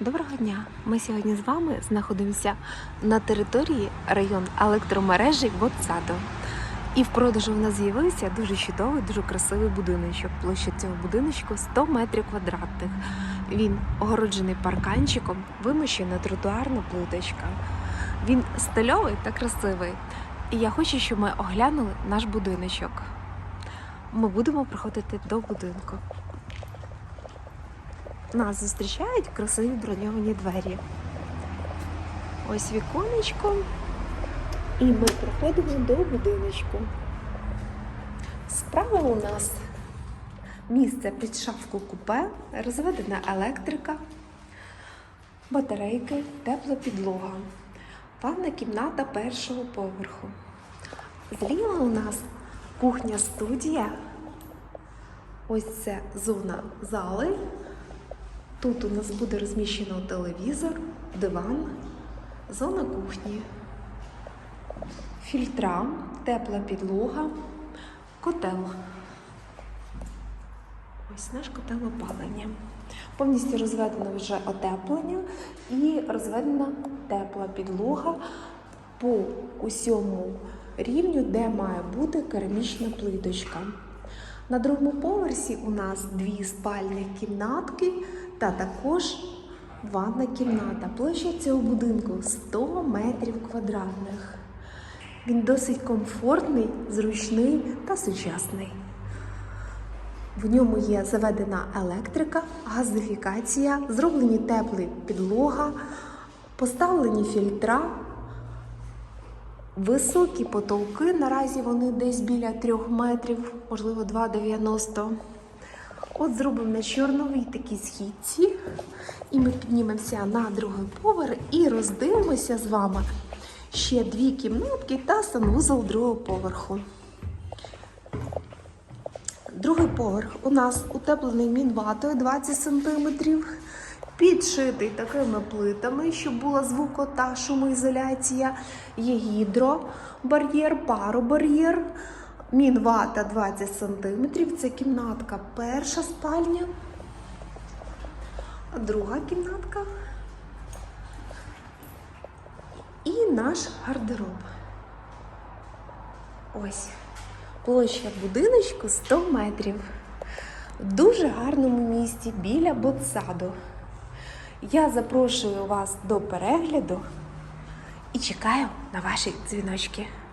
Доброго дня! Ми сьогодні з вами знаходимося на території район електромережі Ботсаду. І в продажу в нас з'явився дуже чудовий, дуже красивий будиночок. Площа цього будиночку 100 метрів квадратних. Він огороджений парканчиком, вимощена тротуарна плиточка. Він стильовий та красивий. І я хочу, щоб ми оглянули наш будиночок. Ми будемо приходити до будинку. Нас зустрічають красиві броньовані двері. Ось віконечко. І ми проходимо до будиночку. Справа у нас місце під шафку купе, розведена електрика, батарейки, тепла підлога, ванна кімната першого поверху. Зліва у нас кухня-студія. Ось це зона зали. Тут у нас буде розміщено телевізор, диван, зона кухні, фільтра, тепла підлога, котел. Ось наш котел опалення. Повністю розведено вже отеплення і розведена тепла підлога по усьому рівню, де має бути керамічна плиточка. На другому поверсі у нас дві спальні кімнатки та також ванна кімната. Площа цього будинку 100 метрів квадратних. Він досить комфортний, зручний та сучасний. В ньому є заведена електрика, газифікація, зроблені теплі підлога, поставлені фільтра, Високі потолки, наразі вони десь біля 3 метрів, можливо 2,90. От зробимо на чорновій такій східці. І ми піднімемося на другий поверх і роздивимося з вами ще дві кімнатки та санвузол другого поверху. Другий поверх у нас утеплений мінватою 20 см, підшитий такими плитами, щоб була звуко та шумоізоляція, є гідробар'єр, паробар'єр, мінвата 20 см. Це кімнатка перша спальня, друга кімнатка і наш гардероб. Ось. Площа будиночку 100 метрів. В дуже гарному місті біля Ботсаду. Я запрошую вас до перегляду і чекаю на ваші дзвіночки.